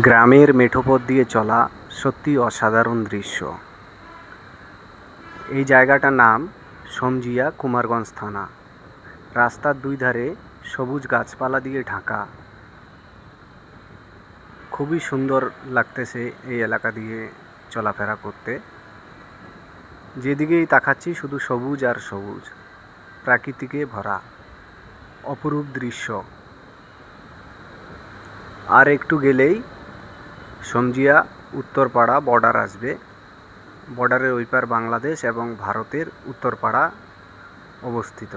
গ্রামের মেঠোপথ দিয়ে চলা সত্যিই অসাধারণ দৃশ্য। এই জায়গাটার নাম সমজিয়া কুমারগঞ্জ থানা। রাস্তার দুই ধারে সবুজ গাছপালা দিয়ে ঢাকা। খুবই সুন্দর লাগতেছে এই এলাকা দিয়ে চলাফেরা করতে। যেদিকেই তাকাচ্ছি শুধু সবুজ আর সবুজ, প্রাকৃতিকে ভরা, অপরূপ দৃশ্য। আর একটু গেলেই সমজিয়া উত্তরপাড়া বর্ডার আসবে। বর্ডারের ওইপার বাংলাদেশ এবং ভারতের উত্তরপাড়া অবস্থিত।